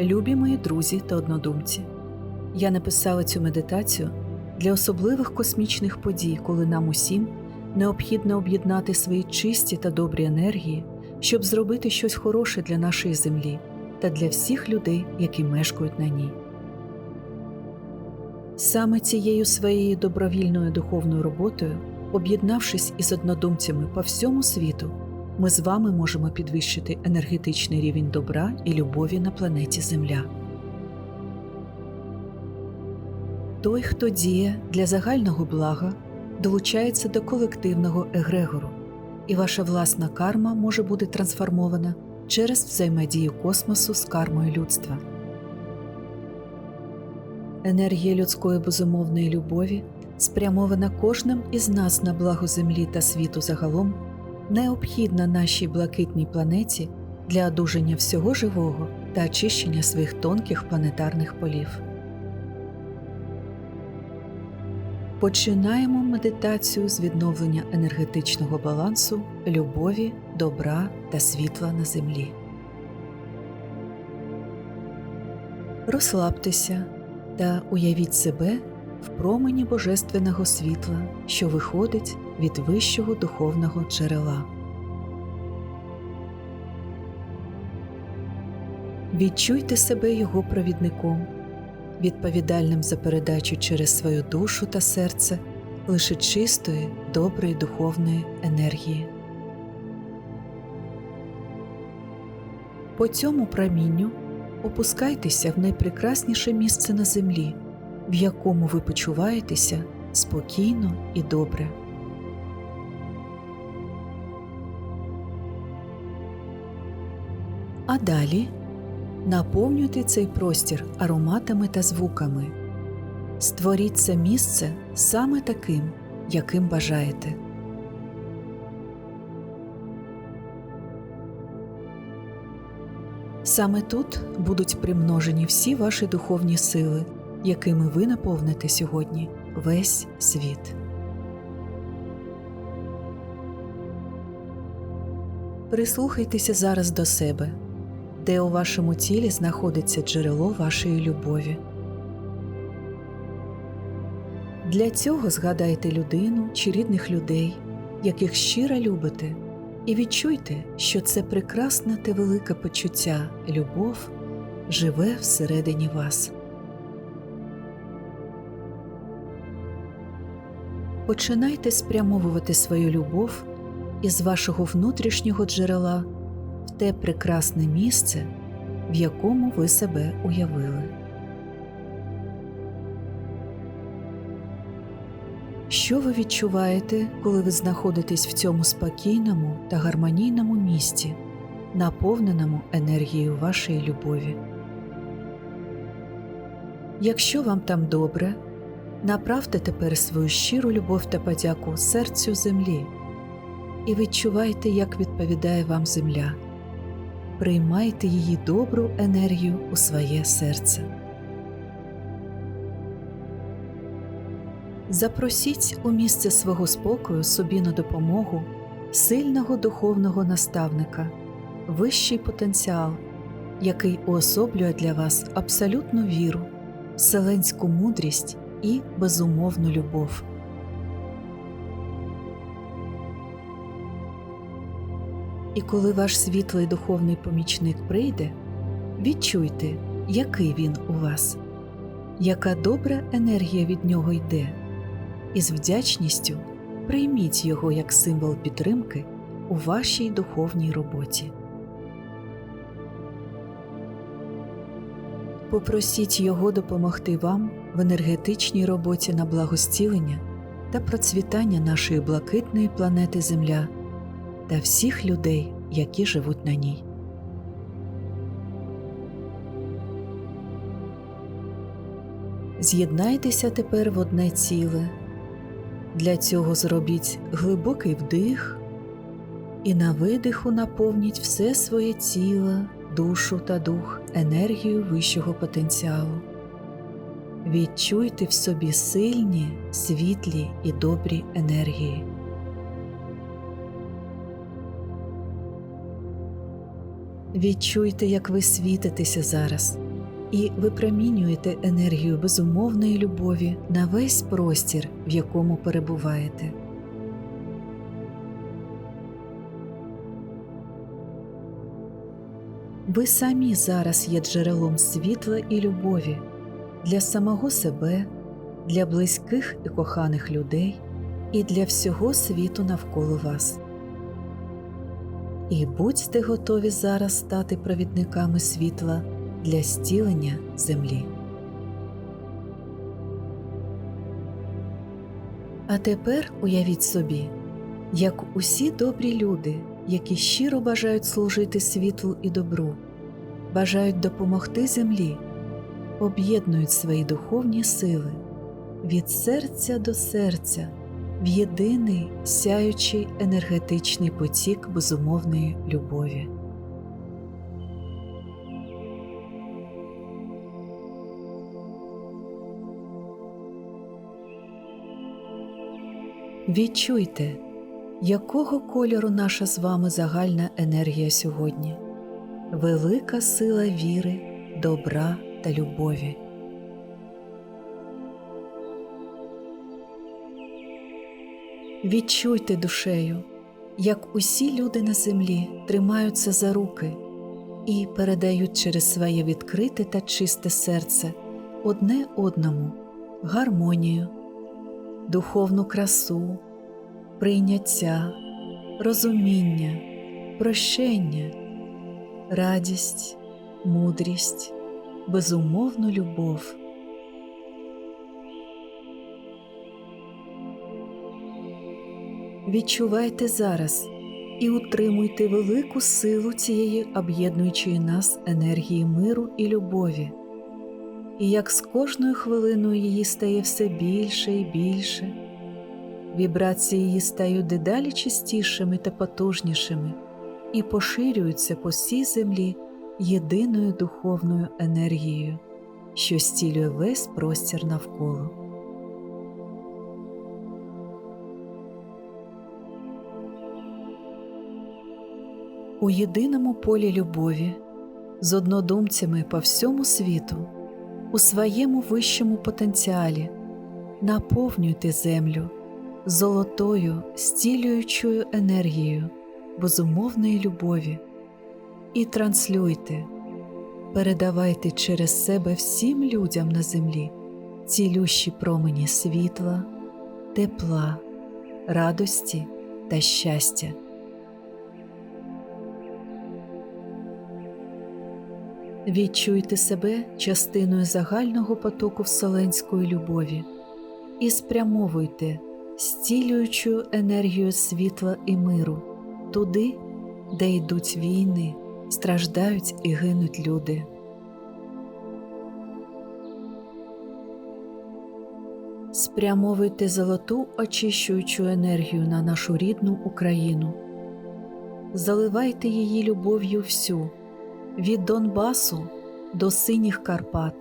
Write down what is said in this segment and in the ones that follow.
Любі мої друзі та однодумці, я написала цю медитацію для особливих космічних подій, коли нам усім необхідно об'єднати свої чисті та добрі енергії, щоб зробити щось хороше для нашої землі та для всіх людей, які мешкають на ній. Саме цією своєю добровільною духовною роботою, об'єднавшись із однодумцями по всьому світу, ми з вами можемо підвищити енергетичний рівень добра і любові на планеті Земля. Той, хто діє для загального блага, долучається до колективного егрегору, і ваша власна карма може бути трансформована через взаємодію космосу з кармою людства. Енергія людської безумовної любові, спрямована кожним із нас на благо землі та світу загалом, необхідна нашій блакитній планеті для одужання всього живого та очищення своїх тонких планетарних полів. Починаємо медитацію з відновлення енергетичного балансу, любові, добра та світла на землі. Розслабтеся та уявіть себе в промені божественного світла, що виходить від вищого духовного джерела. Відчуйте себе його провідником, відповідальним за передачу через свою душу та серце лише чистої, доброї духовної енергії. По цьому промінню опускайтеся в найпрекрасніше місце на землі, в якому ви почуваєтеся спокійно і добре. А далі наповнюйте цей простір ароматами та звуками. Створіть це місце саме таким, яким бажаєте. Саме тут будуть примножені всі ваші духовні сили, якими ви наповните сьогодні весь світ. Прислухайтеся зараз до себе, де у вашому тілі знаходиться джерело вашої любові. Для цього згадайте людину чи рідних людей, яких щиро любите, і відчуйте, що це прекрасне та велике почуття любов живе всередині вас. Починайте спрямовувати свою любов із вашого внутрішнього джерела в те прекрасне місце, в якому ви себе уявили. Що ви відчуваєте, коли ви знаходитесь в цьому спокійному та гармонійному місці, наповненому енергією вашої любові? Якщо вам там добре, направте тепер свою щиру любов та подяку серцю землі і відчувайте, як відповідає вам земля. Приймайте її добру енергію у своє серце. Запросіть у місце свого спокою собі на допомогу сильного духовного наставника, вищий потенціал, який уособлює для вас абсолютну віру, вселенську мудрість і безумовну любов. І коли ваш світлий духовний помічник прийде, відчуйте, який він у вас, яка добра енергія від нього йде і з вдячністю прийміть його як символ підтримки у вашій духовній роботі. Попросіть його допомогти вам в енергетичній роботі на благостілення та процвітання нашої блакитної планети Земля та всіх людей, які живуть на ній. З'єднайтеся тепер в одне ціле. Для цього зробіть глибокий вдих і на видиху наповніть все своє тіло, душу та дух енергією вищого потенціалу. Відчуйте в собі сильні, світлі і добрі енергії. Відчуйте, як ви світитеся зараз, і випромінюєте енергію безумовної любові на весь простір, в якому перебуваєте. Ви самі зараз є джерелом світла і любові для самого себе, для близьких і коханих людей і для всього світу навколо вас. І будьте готові зараз стати провідниками світла для стілення землі. А тепер уявіть собі, як усі добрі люди, які щиро бажають служити світлу і добру, бажають допомогти землі, об'єднують свої духовні сили від серця до серця в єдиний сяючий енергетичний потік безумовної любові. Відчуйте, якого кольору наша з вами загальна енергія сьогодні, велика сила віри, добра та любові. Відчуйте душею, як усі люди на землі тримаються за руки і передають через своє відкрите та чисте серце одне одному гармонію, духовну красу, прийняття, розуміння, прощення, радість, мудрість, безумовну любов. Відчувайте зараз і утримуйте велику силу цієї об'єднуючої нас енергії миру і любові, і як з кожною хвилиною її стає все більше і більше, вібрації її стають дедалі чистішими та потужнішими і поширюються по всій землі єдиною духовною енергією, що стілює весь простір навколо. У єдиному полі любові з однодумцями по всьому світу, у своєму вищому потенціалі, наповнюйте землю золотою стілюючою енергією безумовної любові і транслюйте, передавайте через себе всім людям на землі цілющі промені світла, тепла, радості та щастя. Відчуйте себе частиною загального потоку вселенської любові і спрямовуйте стілюючою енергію світла і миру туди, де йдуть війни, страждають і гинуть люди. Спрямовуйте золоту очищуючу енергію на нашу рідну Україну, заливайте її любов'ю всю від Донбасу до синіх Карпат,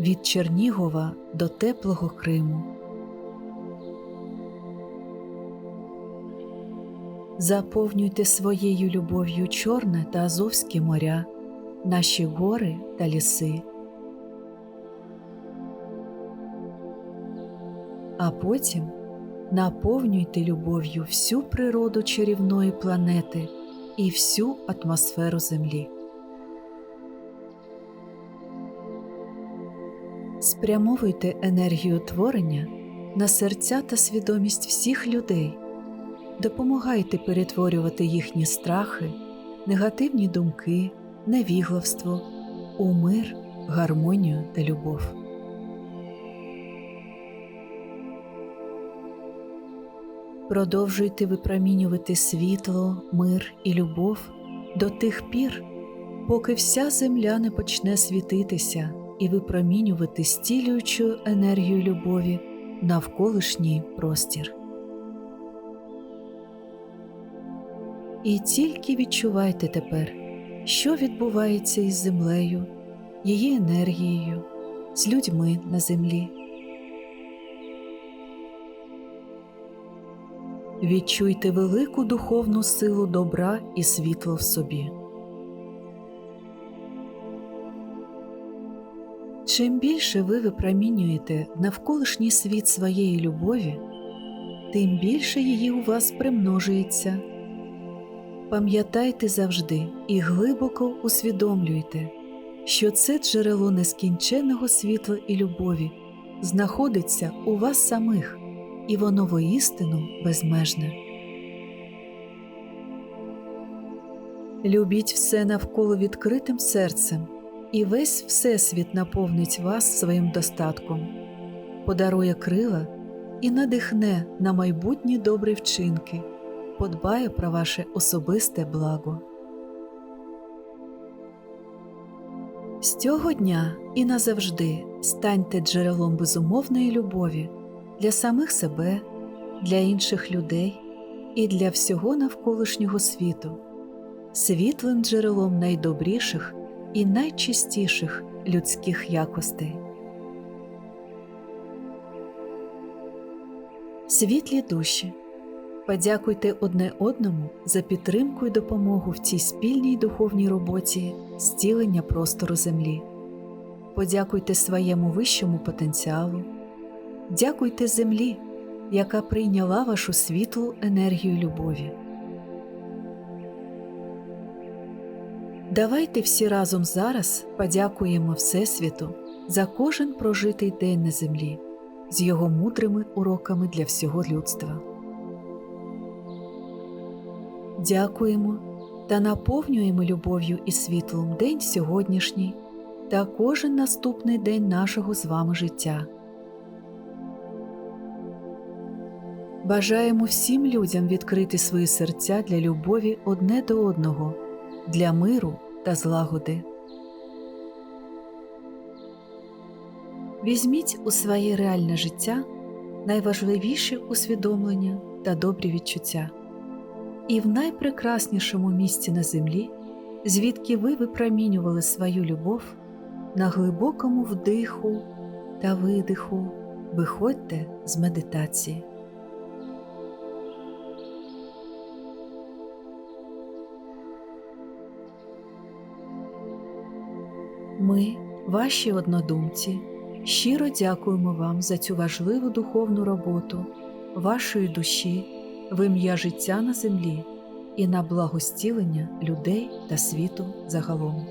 від Чернігова до теплого Криму. Заповнюйте своєю любов'ю Чорне та Азовські моря, наші гори та ліси. А потім наповнюйте любов'ю всю природу чарівної планети і всю атмосферу Землі. Спрямовуйте енергію творення на серця та свідомість всіх людей, допомагайте перетворювати їхні страхи, негативні думки, невігластво у мир, гармонію та любов. Продовжуйте випромінювати світло, мир і любов до тих пір, поки вся земля не почне світитися і випромінювати стілюючу енергію любові навколишній простір. І тільки відчувайте тепер, що відбувається із землею, її енергією, з людьми на землі. Відчуйте велику духовну силу добра і світло в собі. Чим більше ви випромінюєте навколишній світ своєї любові, тим більше її у вас примножується. Пам'ятайте завжди і глибоко усвідомлюйте, що це джерело нескінченного світла і любові знаходиться у вас самих, і воно воістину безмежне. Любіть все навколо відкритим серцем, і весь Всесвіт наповнить вас своїм достатком, подарує крила і надихне на майбутні добрі вчинки, подбає про ваше особисте благо. З цього дня і назавжди станьте джерелом безумовної любові для самих себе, для інших людей і для всього навколишнього світу, світлим джерелом найдобріших і найчистіших людських якостей. Світлі душі, подякуйте одне одному за підтримку і допомогу в цій спільній духовній роботі зцілення простору Землі. Подякуйте своєму вищому потенціалу, дякуйте землі, яка прийняла вашу світлу енергію любові. Давайте всі разом зараз подякуємо Всесвіту за кожен прожитий день на землі з його мудрими уроками для всього людства. Дякуємо та наповнюємо любов'ю і світлом день сьогоднішній та кожен наступний день нашого з вами життя. Бажаємо всім людям відкрити свої серця для любові одне до одного, для миру та злагоди. Візьміть у своє реальне життя найважливіші усвідомлення та добрі відчуття, і в найпрекраснішому місці на землі, звідки ви випромінювали свою любов, на глибокому вдиху та видиху виходьте з медитації. Ми, ваші однодумці, щиро дякуємо вам за цю важливу духовну роботу вашої душі в ім'я життя на землі і на благостілення людей та світу загалом.